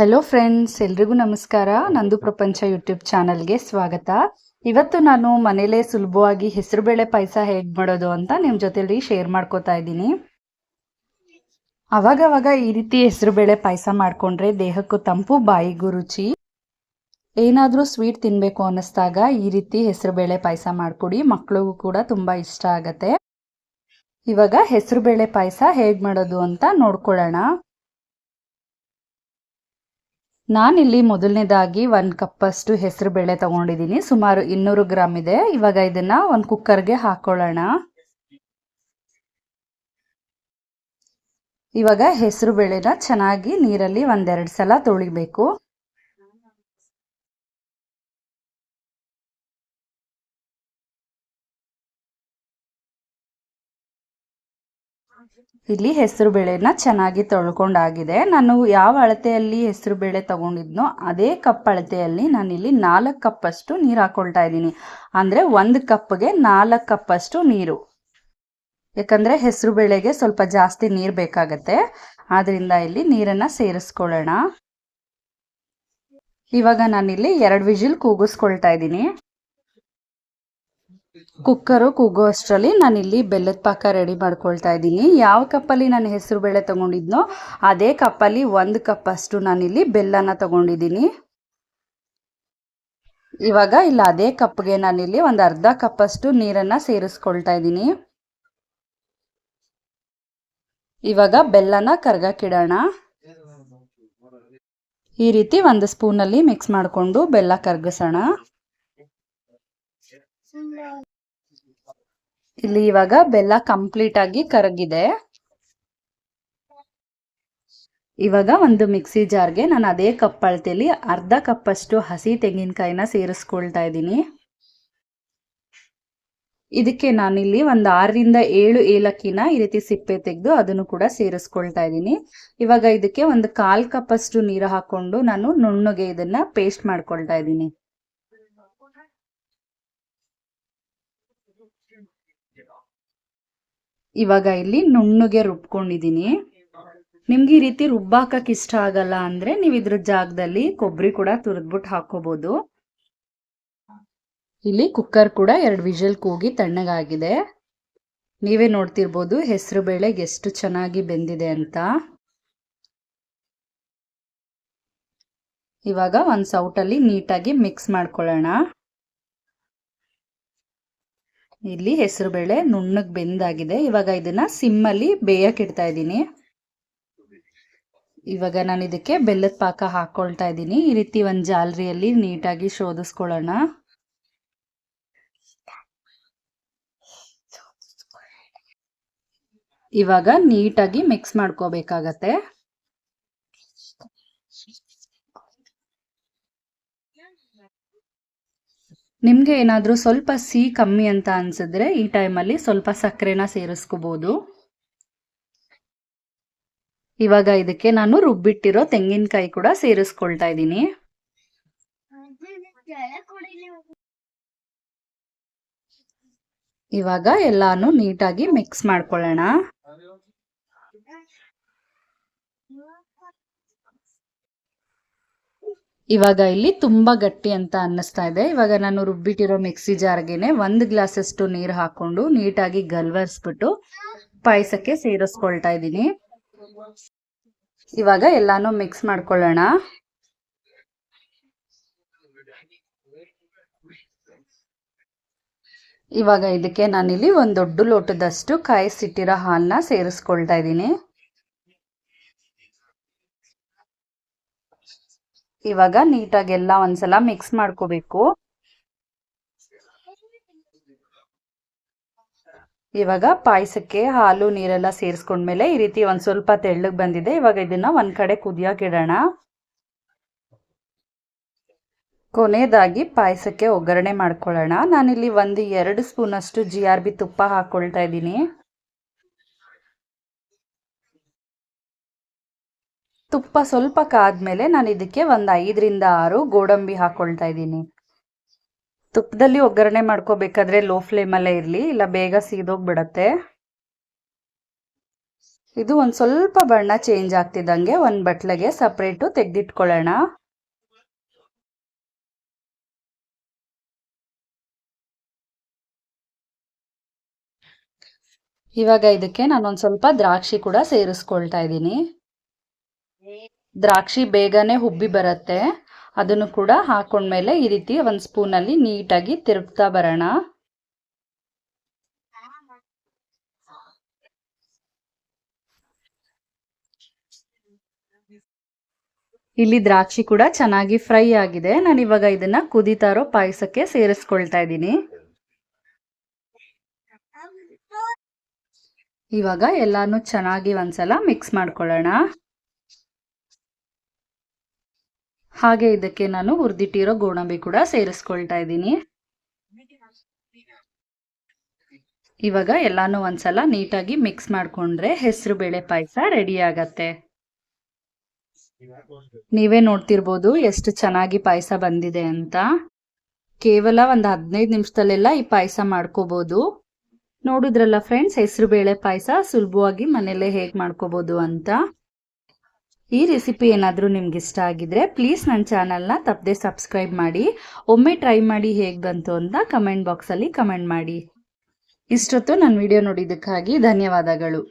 Hello friends ಎಲ್ರಿಗೂ ನಮಸ್ಕಾರ. ನಂದು ಪ್ರಪಂಚ ಯೂಟ್ಯೂಬ್ ಚಾನಲ್ಗೆ ಸ್ವಾಗತ. ಇವತ್ತು ನಾನು ಮನೇಲೇ ಸುಲಭವಾಗಿ ಹೆಸರುಬೇಳೆ ಪಾಯಸ ಹೇಗೆ ಮಾಡೋದು ಅಂತ ನಿಮ್ಮ ಜೊತೆಲಿ ಶೇರ್ ಮಾಡ್ಕೋತಾ ಇದ್ದೀನಿ. ಅವಾಗವಾಗ ಈ ರೀತಿ ಹೆಸರುಬೇಳೆ ಪಾಯಸ ಮಾಡ್ಕೊಂಡ್ರೆ ದೇಹಕ್ಕೂ ತಂಪು, ಬಾಯಿಗೂ ರುಚಿ. ಏನಾದರೂ ಸ್ವೀಟ್ ತಿನ್ನಬೇಕು ಅನ್ನಿಸ್ದಾಗ ಈ ರೀತಿ ಹೆಸರುಬೇಳೆ ಪಾಯಸ ಮಾಡಿಕೊಡಿ. ಮಕ್ಕಳಿಗೂ ಕೂಡ ತುಂಬ ಇಷ್ಟ ಆಗತ್ತೆ. ಇವಾಗ ಹೆಸರುಬೇಳೆ ಪಾಯಸ ಹೇಗೆ ಮಾಡೋದು ಅಂತ ನೋಡ್ಕೊಳ್ಳೋಣ. ನಾನಿಲ್ಲಿ ಮೊದಲನೇದಾಗಿ ಒಂದು ಕಪ್ಪಷ್ಟು ಹೆಸರು ಬೇಳೆ ತಗೊಂಡಿದ್ದೀನಿ. ಸುಮಾರು ಇನ್ನೂರು ಗ್ರಾಮ್ ಇದೆ. ಇವಾಗ ಇದನ್ನ ಒಂದು ಕುಕ್ಕರ್ಗೆ ಹಾಕೊಳ್ಳೋಣ. ಇವಾಗ ಹೆಸರು ಬೇಳೆನ ಚೆನ್ನಾಗಿ ನೀರಲ್ಲಿ ಒಂದೆರಡು ಸಲ ತೊಳಿಬೇಕು. ಇಲ್ಲಿ ಹೆಸರು ಬೇಳೆನ ಚೆನ್ನಾಗಿ ತೊಳ್ಕೊಂಡಾಗಿದೆ. ನಾನು ಯಾವ ಅಳತೆಯಲ್ಲಿ ಹೆಸರು ಬೇಳೆ ತಗೊಂಡಿದ್ನೋ ಅದೇ ಕಪ್ ಅಳತೆಯಲ್ಲಿ ನಾನಿಲ್ಲಿ ನಾಲ್ಕು ಕಪ್ಪಷ್ಟು ನೀರು ಹಾಕೊಳ್ತಾ ಇದ್ದೀನಿ. ಅಂದರೆ ಒಂದು ಕಪ್ಗೆ ನಾಲ್ಕು ಕಪ್ಪಷ್ಟು ನೀರು. ಯಾಕಂದರೆ ಹೆಸರು ಬೇಳೆಗೆ ಸ್ವಲ್ಪ ಜಾಸ್ತಿ ನೀರು ಬೇಕಾಗತ್ತೆ. ಆದ್ದರಿಂದ ಇಲ್ಲಿ ನೀರನ್ನು ಸೇರಿಸ್ಕೊಳ್ಳೋಣ. ಇವಾಗ ನಾನಿಲ್ಲಿ ಎರಡು ವಿಜಿಲ್ ಕೂಗಿಸ್ಕೊಳ್ತಾ ಇದ್ದೀನಿ. ಕುಕ್ಕರು, ಕೂಗೋ ಅಷ್ಟರಲ್ಲಿ ನಾನಿಲ್ಲಿ ಬೆಲ್ಲದ ಪಾಕ ರೆಡಿ ಮಾಡ್ಕೊಳ್ತಾ ಇದ್ದೀನಿ. ಯಾವ ಕಪ್ಪಲ್ಲಿ ನಾನು ಹೆಸರು ಬೇಳೆ ತಗೊಂಡಿದ್ನೋ ಅದೇ ಕಪ್ಪಲ್ಲಿ ಒಂದು ಕಪ್ ಅಷ್ಟು ನಾನಿಲ್ಲಿ ಬೆಲ್ಲನ ತಗೊಂಡಿದ್ದೀನಿ. ಇವಾಗ ಇಲ್ಲ, ಅದೇ ಕಪ್ಗೆ ನಾನಿಲ್ಲಿ ಒಂದು ಅರ್ಧ ಕಪ್ಪಷ್ಟು ನೀರನ್ನು ಸೇರಿಸ್ಕೊಳ್ತಾ ಇದ್ದೀನಿ. ಇವಾಗ ಬೆಲ್ಲನ ಕರ್ಗಕ್ಕಿಡೋಣ. ಈ ರೀತಿ ಒಂದು ಸ್ಪೂನಲ್ಲಿ ಮಿಕ್ಸ್ ಮಾಡಿಕೊಂಡು ಬೆಲ್ಲ ಕರ್ಗಿಸೋಣ. ಇಲ್ಲಿ ಇವಾಗ ಬೆಲ್ಲ ಕಂಪ್ಲೀಟ್ ಆಗಿ ಕರಗಿದೆ. ಇವಾಗ ಒಂದು ಮಿಕ್ಸಿ ಜಾರ್ಗೆ ನಾನು ಅದೇ ಕಪ್ ಅಳತೆಯಲ್ಲಿ ಅರ್ಧ ಕಪ್ಪಷ್ಟು ಹಸಿ ತೆಂಗಿನಕಾಯಿನ ಸೇರಿಸ್ಕೊಳ್ತಾ ಇದ್ದೀನಿ. ಇದಕ್ಕೆ ನಾನಿಲ್ಲಿ ಒಂದು ಆರರಿಂದ ಏಳು ಏಲಕ್ಕಿನ ಈ ರೀತಿ ಸಿಪ್ಪೆ ತೆಗೆದು ಅದನ್ನು ಕೂಡ ಸೇರಿಸ್ಕೊಳ್ತಾ ಇದ್ದೀನಿ. ಇವಾಗ ಇದಕ್ಕೆ ಒಂದು ಕಾಲ್ ಕಪ್ಪಷ್ಟು ನೀರು ಹಾಕೊಂಡು ನಾನು ನುಣ್ಣಗೆ ಇದನ್ನ ಪೇಸ್ಟ್ ಮಾಡ್ಕೊಳ್ತಾ ಇದ್ದೀನಿ. ಇವಾಗ ಇಲ್ಲಿ ನುಣ್ಣಗೆ ರುಬ್ಕೊಂಡಿದ್ದೀನಿ. ನಿಮ್ಗೆ ಈ ರೀತಿ ರುಬ್ಬಾಕಕ್ಕೆ ಇಷ್ಟ ಆಗಲ್ಲ ಅಂದ್ರೆ ನೀವು ಇದ್ರ ಜಾಗದಲ್ಲಿ ಕೊಬ್ಬರಿ ಕೂಡ ತುರಿದ್ಬಿಟ್ಟು ಹಾಕೋಬಹುದು ಇಲ್ಲಿ ಕುಕ್ಕರ್ ಕೂಡ ಎರಡು ವಿಷಲ್ ಕೂಗಿ ತಣ್ಣಗಾಗಿದೆ. ನೀವೇ ನೋಡ್ತಿರ್ಬೋದು ಹೆಸರು ಬೇಳೆ ಎಷ್ಟು ಚೆನ್ನಾಗಿ ಬೆಂದಿದೆ ಅಂತ. ಇವಾಗ ಒಂದು ಸೌಟಲ್ಲಿ ನೀಟಾಗಿ ಮಿಕ್ಸ್ ಮಾಡ್ಕೊಳ್ಳೋಣ. ಇಲ್ಲಿ ಹೆಸರು ಬೇಳೆ ನುಣ್ಣಗೆ ಬೆಂದಾಗಿದೆ. ಇವಾಗ ಇದನ್ನ ಸಿಮ್ಮಲ್ಲಿ ಬೇಯಕ್ಕೆ ಇಡ್ತಾ ಇದ್ದೀನಿ. ಇವಾಗ ನಾನು ಇದಕ್ಕೆ ಬೆಲ್ಲದ ಪಾಕ ಹಾಕೊಳ್ತಾ ಇದ್ದೀನಿ. ಈ ರೀತಿ ಒಂದು ಜಾಲರಿಯಲ್ಲಿ ನೀಟಾಗಿ ಶೋಧಿಸ್ಕೊಳ್ಳೋಣ. ಇವಾಗ ನೀಟಾಗಿ ಮಿಕ್ಸ್ ಮಾಡ್ಕೋಬೇಕಾಗತ್ತೆ. ನಿಮಗೆ ಏನಾದರೂ ಸ್ವಲ್ಪ ಸಿಹಿ ಕಮ್ಮಿ ಅಂತ ಅನ್ಸಿದ್ರೆ ಈ ಟೈಮಲ್ಲಿ ಸ್ವಲ್ಪ ಸಕ್ಕರೆನ ಸೇರಿಸ್ಕೋಬೋದು. ಇವಾಗ ಇದಕ್ಕೆ ನಾನು ರುಬ್ಬಿಟ್ಟಿರೋ ತೆಂಗಿನಕಾಯಿ ಕೂಡ ಸೇರಿಸ್ಕೊಳ್ತಾ ಇದ್ದೀನಿ. ಇವಾಗ ಎಲ್ಲಾನು ನೀಟಾಗಿ ಮಿಕ್ಸ್ ಮಾಡ್ಕೊಳ್ಳೋಣ. ಇವಾಗ ಇಲ್ಲಿ ತುಂಬಾ ಗಟ್ಟಿ ಅಂತ ಅನ್ನಿಸ್ತಾ ಇದೆ. ಇವಾಗ ನಾನು ರುಬ್ಬಿಟ್ಟಿರೋ ಮಿಕ್ಸಿ ಜಾರ್ಗೆನೆ ಒಂದು ಗ್ಲಾಸಷ್ಟು ನೀರು ಹಾಕೊಂಡು ನೀಟಾಗಿ ಗಲ್ವರ್ಸ್ಬಿಟ್ಟು ಪಾಯಸಕ್ಕೆ ಸೇರಿಸ್ಕೊಳ್ತಾ ಇದ್ದೀನಿ. ಇವಾಗ ಎಲ್ಲಾನು ಮಿಕ್ಸ್ ಮಾಡ್ಕೊಳ್ಳೋಣ. ಇವಾಗ ಇದಕ್ಕೆ ನಾನಿಲ್ಲಿ ಒಂದು ದೊಡ್ಡ ಲೋಟದಷ್ಟು ಕಾಯಿಸಿಟ್ಟಿರೋ ಹಾಲನ್ನ ಸೇರಿಸ್ಕೊಳ್ತಾ ಇದ್ದೀನಿ. ಇವಾಗ ನೀಟಾಗಿ ಎಲ್ಲ ಒಂದ್ಸಲ ಮಿಕ್ಸ್ ಮಾಡ್ಕೋಬೇಕು. ಇವಾಗ ಪಾಯಸಕ್ಕೆ ಹಾಲು ನೀರೆಲ್ಲ ಸೇರಿಸ್ಕೊಂಡ್ಮೇಲೆ ಈ ರೀತಿ ಒಂದ್ ಸ್ವಲ್ಪ ತೆಳ್ಳಗೆ ಬಂದಿದೆ. ಇವಾಗ ಇದನ್ನ ಒಂದ್ ಕಡೆ ಕುದಿಯೋಕೆ ಇಡೋಣ. ಕೊನೆಯದಾಗಿ ಪಾಯಸಕ್ಕೆ ಒಗ್ಗರಣೆ ಮಾಡ್ಕೊಳ್ಳೋಣ. ನಾನಿಲ್ಲಿ ಒಂದು ಎರಡು ಸ್ಪೂನ್ ಅಷ್ಟು ಜಿ ಆರ್ ಬಿ ತುಪ್ಪ ಹಾಕ್ಕೊಳ್ತಾ ಇದ್ದೀನಿ. ತುಪ್ಪ ಸ್ವಲ್ಪ ಕಾದ್ಮೇಲೆ ನಾನು ಇದಕ್ಕೆ ಒಂದು ಐದರಿಂದ ಆರು ಗೋಡಂಬಿ ಹಾಕೊಳ್ತಾ ಇದ್ದೀನಿ. ತುಪ್ಪದಲ್ಲಿ ಒಗ್ಗರಣೆ ಮಾಡ್ಕೋಬೇಕಾದ್ರೆ ಲೋ ಫ್ಲೇಮಲ್ಲೇ ಇರಲಿ, ಇಲ್ಲ ಬೇಗ ಸೀದೋಗ್ಬಿಡತ್ತೆ. ಇದು ಒಂದು ಸ್ವಲ್ಪ ಬಣ್ಣ ಚೇಂಜ್ ಆಗ್ತಿದ್ದಂಗೆ ಒಂದು ಬಟ್ಲಿಗೆ ಸಪ್ರೇಟು ತೆಗೆದಿಟ್ಕೊಳ್ಳೋಣ. ಇವಾಗ ಇದಕ್ಕೆ ನಾನೊಂದು ಸ್ವಲ್ಪ ದ್ರಾಕ್ಷಿ ಕೂಡ ಸೇರಿಸ್ಕೊಳ್ತಾ ಇದ್ದೀನಿ. ದ್ರಾಕ್ಷಿ ಬೇಗನೆ ಹುಬ್ಬಿ ಬರುತ್ತೆ. ಅದನ್ನು ಕೂಡ ಹಾಕೊಂಡ್ಮೇಲೆ ಈ ರೀತಿ ಒಂದು ಸ್ಪೂನಲ್ಲಿ ನೀಟಾಗಿ ತಿರುಗ್ತಾ ಬರೋಣ. ಇಲ್ಲಿ ದ್ರಾಕ್ಷಿ ಕೂಡ ಚೆನ್ನಾಗಿ ಫ್ರೈ ಆಗಿದೆ. ನಾನು ಇವಾಗ ಇದನ್ನ ಕುದೀತಾ ಇರೋ ಪಾಯಸಕ್ಕೆ ಸೇರಿಸ್ಕೊಳ್ತಾ ಇದ್ದೀನಿ. ಇವಾಗ ಎಲ್ಲಾನು ಚೆನ್ನಾಗಿ ಒಂದ್ಸಲ ಮಿಕ್ಸ್ ಮಾಡ್ಕೊಳ್ಳೋಣ. ಹಾಗೆ ಇದಕ್ಕೆ ನಾನು ಹುರಿದಿಟ್ಟಿರೋ ಗೋಡಂಬಿ ಕೂಡ ಸೇರಿಸ್ಕೊಳ್ತಾ ಇದ್ದೀನಿ. ಇವಾಗ ಎಲ್ಲಾನು ಒಂದ್ಸಲ ನೀಟಾಗಿ ಮಿಕ್ಸ್ ಮಾಡ್ಕೊಂಡ್ರೆ ಹೆಸರು ಬೇಳೆ ಪಾಯಸ ರೆಡಿ ಆಗತ್ತೆ. ನೀವೇ ನೋಡ್ತಿರ್ಬೋದು ಎಷ್ಟು ಚೆನ್ನಾಗಿ ಪಾಯಸ ಬಂದಿದೆ ಅಂತ. ಕೇವಲ ಒಂದು ಹದಿನೈದು ನಿಮಿಷದಲ್ಲೆಲ್ಲ ಈ ಪಾಯಸ ಮಾಡ್ಕೋಬಹುದು ನೋಡಿದ್ರಲ್ಲ ಫ್ರೆಂಡ್ಸ್ ಹೆಸರು ಬೇಳೆ ಪಾಯಸ ಸುಲಭವಾಗಿ ಮನೆಯಲ್ಲೇ ಹೇಗೆ ಮಾಡ್ಕೋಬಹುದು ಅಂತ. ಈ ರೆಸಿಪಿ ಏನಾದರೂ ನಿಮ್ಗೆ ಇಷ್ಟ ಆಗಿದ್ರೆ ಪ್ಲೀಸ್ ನನ್ನ ಚಾನಲ್ನ ತಪ್ಪದೆ ಸಬ್ಸ್ಕ್ರೈಬ್ ಮಾಡಿ. ಒಮ್ಮೆ ಟ್ರೈ ಮಾಡಿ ಹೇಗೆ ಬಂತು ಅಂತ ಕಮೆಂಟ್ ಬಾಕ್ಸಲ್ಲಿ ಕಮೆಂಟ್ ಮಾಡಿ. ಇಷ್ಟೊತ್ತು ನನ್ನ ವಿಡಿಯೋ ನೋಡಿದ್ದಕ್ಕಾಗಿ ಧನ್ಯವಾದಗಳು.